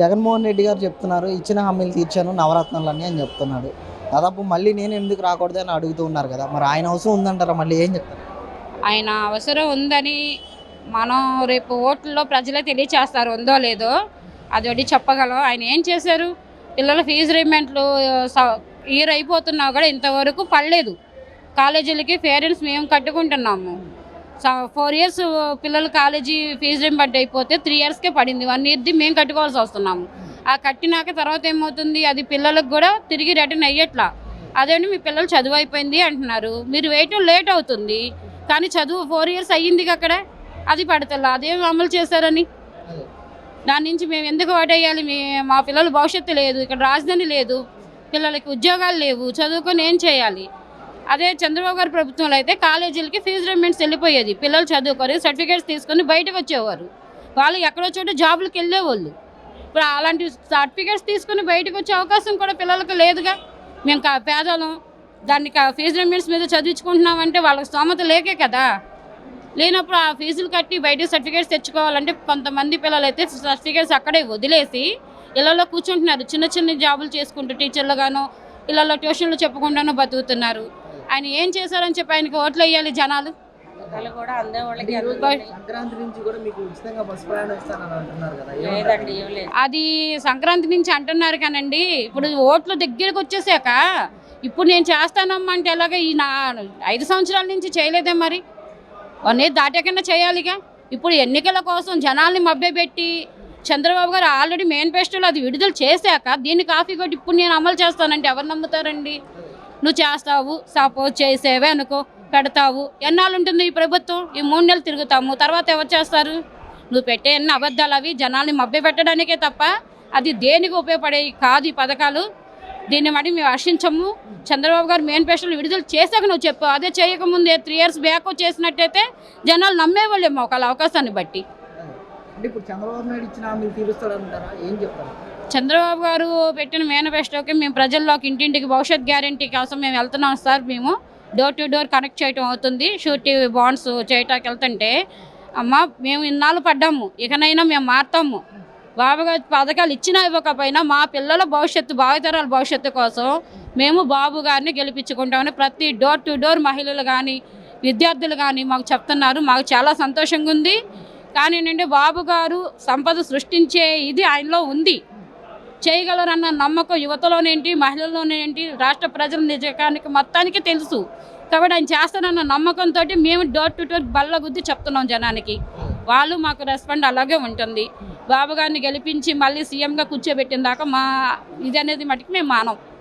జగన్మోహన్ రెడ్డి గారు చెప్తున్నారు ఇచ్చిన హామీలు తీర్చాను నవరత్నాలన్నీ అని చెప్తున్నాడు. దాదాపు మళ్ళీ నేను ఎందుకు రాకూడదు అని అడుగుతూ ఉన్నారు కదా మరి ఆయన అవసరం ఉందంటారా? మళ్ళీ ఏం చెప్తారు? ఆయన అవసరం ఉందని మనం రేపు ఓట్లలో ప్రజలే తెలియచేస్తారు ఉందో లేదో అది ఒకటి చెప్పగలం. ఆయన ఏం చేశారు? పిల్లల ఫీజు రీమెంట్లు ఇయర్ అయిపోతున్నా కూడా ఇంతవరకు పడలేదు. కాలేజీలకి పేరెంట్స్ మేము కట్టుకుంటున్నాము. ఫోర్ ఇయర్స్ పిల్లలు కాలేజీ ఫీజు రీమెంట్ అయిపోతే త్రీ ఇయర్స్కే పడింది. వన్ ఇయర్ది మేము కట్టుకోవాల్సి వస్తున్నాము. ఆ కట్టినాక తర్వాత ఏమవుతుంది? అది పిల్లలకు కూడా తిరిగి రిటర్న్ అయ్యట్లా. అదేంటి మీ పిల్లలు చదువు అయిపోయింది అంటున్నారు. మీరు వేయటం లేట్ అవుతుంది. కానీ చదువు ఫోర్ ఇయర్స్ అయ్యింది అక్కడ. అది పడతలా. అదేం అమలు చేశారని? దాని నుంచి మేము ఎందుకు ఓటేయాలి మీ మా పిల్లల భవిష్యత్తు లేదు. ఇక్కడ రాజధాని లేదు. పిల్లలకి ఉద్యోగాలు లేవు. చదువుకొని ఏం చేయాలి? అదే చంద్రబాబు గారి ప్రభుత్వంలో అయితే కాలేజీలకి ఫీజు రిమెంట్స్ వెళ్ళిపోయేది. పిల్లలు చదువుకొని సర్టిఫికేట్స్ తీసుకొని బయటకు వచ్చేవారు. వాళ్ళు ఎక్కడో చోట జాబులకు వెళ్ళేవాళ్ళు ఇప్పుడు అలాంటి సర్టిఫికేట్స్ తీసుకొని బయటకు వచ్చే అవకాశం కూడా పిల్లలకు లేదుగా. మేము కా- పేదలం దాన్ని ఫీజు రిమెంట్స్ మీద చదివించుకుంటున్నామంటే వాళ్ళకి స్తోమత లేకే కదా. లేనప్పుడు ఆ ఫీజులు కట్టి బయట సర్టిఫికేట్స్ తెచ్చుకోవాలంటే కొంతమంది పిల్లలు అయితే సర్టిఫికేట్స్ అక్కడే వదిలేసి ఇళ్ళలో కూర్చుంటున్నారు. చిన్న చిన్న జాబులు చేసుకుంటూ టీచర్లుగానో ఇళ్ళలో ట్యూషన్లు చెప్పుకుంటానో బతుకుతున్నారు. ఆయన ఏం చేశారని చెప్పి ఆయనకి ఓట్లు వేయాలి జనాలు? అందే. సంక్రాంతి నుంచి అంటున్నారు కదా లేదండి ఏం లేదు. అది సంక్రాంతి నుంచి అంటున్నారు కానండి ఇప్పుడు ఓట్లు దగ్గరకు వచ్చేసాక ఇప్పుడు నేను చేస్తానమ్మా అంటే ఎలాగ ఈ నా ఐదు సంవత్సరాల నుంచి చేయలేదే మరి? అనేది దాటాకన్నా చేయాలిగా? ఇప్పుడు ఎన్నికల కోసం జనాల్ని మభ్యపెట్టి చంద్రబాబు గారు ఆల్రెడీ మేనిఫెస్టోలో అది విడుదల చేశాక దీన్ని కాఫీ కొట్టి ఇప్పుడు నేను అమలు చేస్తానంటే ఎవరు నమ్ముతారండి? నువ్వు చేస్తావు సపోజ్ చేసేవే అనుకో పెడతావు ఎన్నాళ్ళు ఉంటుంది ఈ ప్రభుత్వం? ఈ మూడు నెలలు తిరుగుతాము. తర్వాత ఎవరు చేస్తారు? నువ్వు పెట్టే ఎన్ని అబద్ధాలు అవి జనాల్ని మభ్య పెట్టడానికే తప్ప అది దేనికి ఉపయోగపడేవి కాదు ఈ పథకాలు. దీన్ని మరి మేము హర్షించము చంద్రబాబు గారు మేనిఫెస్టోలు విడుదల చేశాక నువ్వు చెప్పు. అదే చేయకముందే త్రీ ఇయర్స్ బ్యాక్ చేసినట్టయితే జనాలు నమ్మేవాళ్ళేమో ఒకళ్ళ అవకాశాన్ని బట్టి. ఇప్పుడు చంద్రబాబు నాయుడు ఇచ్చిన తీరుస్తాడంటారా? ఏం చెప్తారు? చంద్రబాబు గారు పెట్టిన మేనిఫెస్టోకి మేము ప్రజల్లోకి ఇంటింటికి భవిష్యత్ గ్యారంటీ కోసం మేము వెళ్తున్నాం సార్. మేము డోర్ టు డోర్ కనెక్ట్ చేయటం అవుతుంది. షూరిటీ బాండ్స్ చేయటానికి వెళ్తుంటే అమ్మ మేము ఇన్నాళ్ళు పడ్డాము. ఇకనైనా మేము మారుతాము. బాబుగారి పథకాలు ఇచ్చినా ఇవ్వకపోయినా మా పిల్లల భవిష్యత్తు భావితరాల భవిష్యత్తు కోసం మేము బాబు గారిని గెలిపించుకుంటామని ప్రతి డోర్ టు డోర్ మహిళలు కానీ విద్యార్థులు కానీ మాకు చెప్తున్నారు. మాకు చాలా సంతోషంగా ఉంది. కానీ ఏంటంటే బాబు గారు సంపద సృష్టించే ఇది ఆయనలో ఉంది. చేయగలరన్న నమ్మకం యువతలోనేంటి మహిళల్లోనేంటి రాష్ట్ర ప్రజల నిజానికి మొత్తానికి తెలుసు. కాబట్టి ఆయన చేస్తానన్న నమ్మకంతో మేము డోర్ టు డోర్ బల్ల గుద్ది చెప్తున్నాం జనానికి. వాళ్ళు మాకు రెస్పాండ్ అలాగే ఉంటుంది. బాబు గారిని గెలిపించి మళ్ళీ సీఎంగా కూర్చోబెట్టిన దాకా మా ఇది అనేది మటుకు మేము మానం.